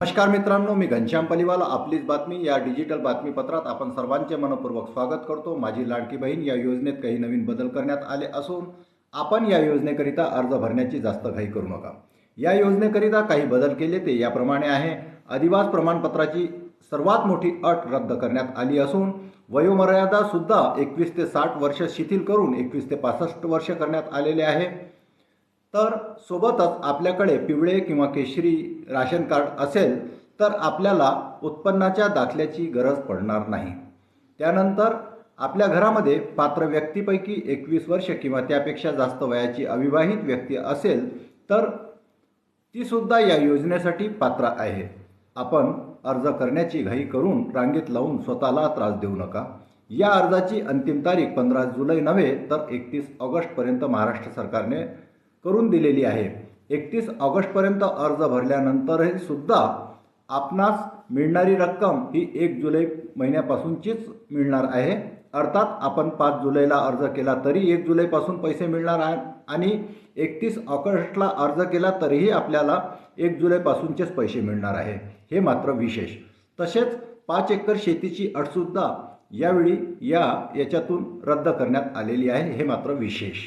नमस्कार मित्रांनो मी घनश्याम पलिवाला. आपलीच बातमी या डिजिटल बातमीपत्रात आपण सर्वांचे मनपूर्वक स्वागत करतो. माझी लाडकी बहीण या योजनेत काही नवीन बदल करण्यात आले असून आपण या योजनेकरिता अर्ज भरण्याची जास्त घाई करू नका. या योजनेकरिता काही बदल केले ते याप्रमाणे आहे. अधिवास प्रमाणपत्राची सर्वात मोठी अट रद्द करण्यात आली असून वयोमर्यादा सुद्धा एकवीस ते साठ वर्ष शिथिल करून एकवीस ते पासष्ट वर्ष करण्यात आलेले आहे. तर सोबतच आपल्याकडे पिवळे किंवा केशरी राशन कार्ड असेल तर आपल्याला उत्पन्नाच्या दाखल्याची गरज पडणार नाही. त्यानंतर आपल्या घरामध्ये पात्र व्यक्तीपैकी एकवीस वर्ष किंवा त्यापेक्षा जास्त वयाची अविवाहित व्यक्ती असेल तर तीसुद्धा या योजनेसाठी पात्र आहे. आपण अर्ज करण्याची घाई करून रांगेत लावून स्वतःला त्रास देऊ नका. या अर्जाची अंतिम तारीख पंधरा जुलै नव्हे तर एकतीस ऑगस्टपर्यंत महाराष्ट्र सरकारने करून दिलेली आहे. एकतीस ऑगस्टपर्यंत अर्ज भरल्यानंतरही सुद्धा आपणास मिळणारी रक्कम ही एक जुलै महिन्यापासूनचीच मिळणार आहे. अर्थात आपण पाच जुलैला अर्ज केला तरी एक जुलैपासून पैसे मिळणार आहे आणि एकतीस ऑगस्टला अर्ज केला तरीही आपल्याला एक जुलैपासूनचेच पैसे मिळणार आहे. हे मात्र विशेष. तसेच पाच एकर शेतीची अटसुद्धा यावेळी या याच्यातून रद्द करण्यात आलेली आहे. हे मात्र विशेष.